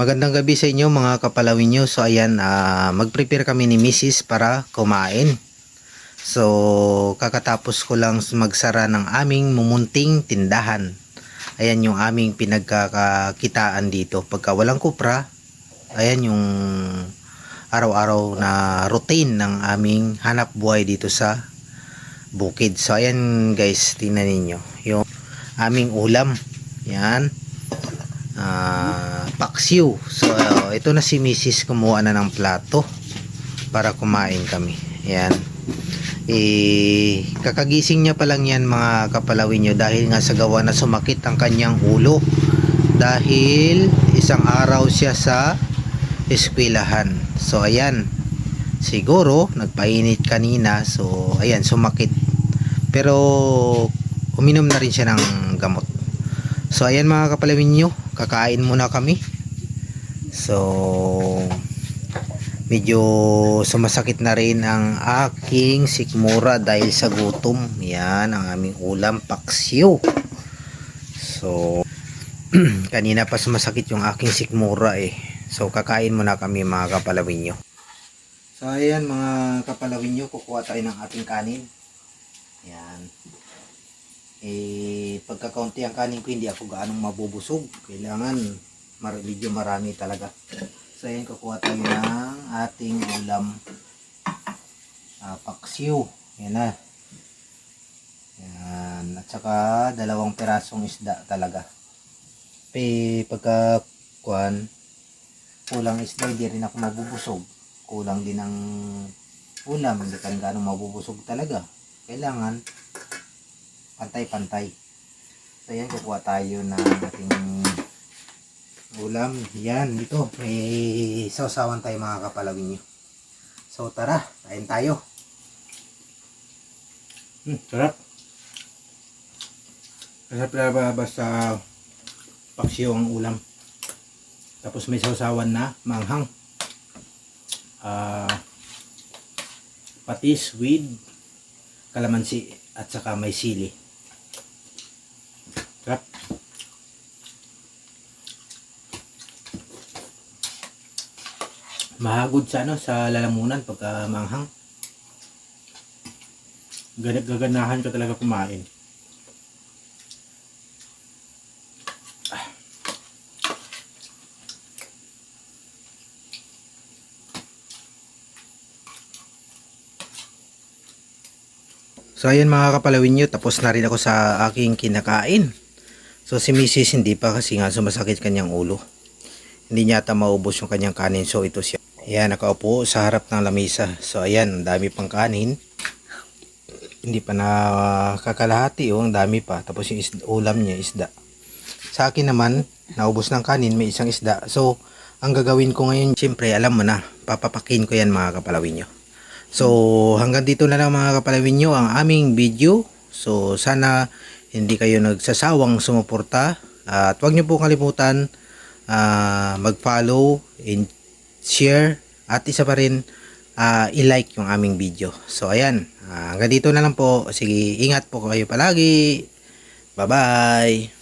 Magandang gabi sa inyo mga kapalawin nyo. So ayan, ah, mag-prepare kami ni Mrs. para kumain. So kakatapos ko lang magsara ng aming mumunting tindahan. Ayan yung aming pinagkakakitaan dito. Pagka walang kupra, ayan yung araw-araw na routine ng aming hanap buhay dito sa bukid. So ayan guys, tingnan ninyo. Yung aming ulam. Yan ah paksiw. So, uh, ito na si Mrs. kumuha na ng plato para kumain kami. Ayan. Eh, kakagising niya pa lang yan mga kapalawin nyo dahil nga sa gawa na sumakit ang kanyang ulo dahil isang araw siya sa eskwelahan. So, ayan. Siguro, nagpainit kanina. So, ayan, sumakit. Pero, uminom na rin siya ng gamot. So ayan mga kapalawin nyo, kakain muna kami. So medyo sumasakit na rin ang aking sikmura dahil sa gutom. Yan ang aming ulam paksiw. So kanina pa sumasakit yung aking sikmura eh. So kakain muna kami mga kapalawin nyo. So ayan mga kapalawin nyo, kukuha tayo ng ating kanin. Yan eh pagkakaunti ang kanin ko hindi ako gaanong mabubusog. Kailangan mar medyo marami talaga. So ayan kukuha tayo ng ating ulam. Uh, paksiw. Yan na. Yan at saka dalawang perasong isda talaga. Pe pagka kuan kulang isda hindi rin ako mabubusog. Kulang din ang ulam hindi ka gaanong mabubusog talaga. Kailangan pantay-pantay. So, yan, kukuha tayo ng ating ulam. Yan, dito. May sausawan tayo mga kapalawin nyo. So, tara. Kain tayo. Hmm, sarap. Sarap na ba basta paksiw ang ulam. Tapos may sausawan na manghang. Ah, patis with kalamansi at saka may sili. Mahagod sa ano sa lalamunan pagka manghang. Gaganahan ka talaga kumain. So, ayan mga kapalawin nyo. Tapos na rin ako sa aking kinakain. So, si Mrs. hindi pa kasi nga sumasakit kanyang ulo. Hindi niya ata maubos yung kanyang kanin. So, ito siya. Ayan, nakaupo sa harap ng lamesa. So, ayan, ang dami pang kanin. Hindi pa na kakalahati. Oh, ang dami pa. Tapos yung isda, ulam niya, isda. Sa akin naman, naubos ng kanin, may isang isda. So, ang gagawin ko ngayon, siyempre, alam mo na, papapakin ko yan mga kapalawin nyo. So, hanggang dito na lang mga kapalawin nyo ang aming video. So, sana hindi kayo nagsasawang sumuporta. at huwag nyo po kalimutan ah, mag-follow and share at isa pa rin ah, i-like yung aming video. So, ayan. Ah, hanggang dito na lang po. Sige, ingat po kayo palagi. Bye-bye.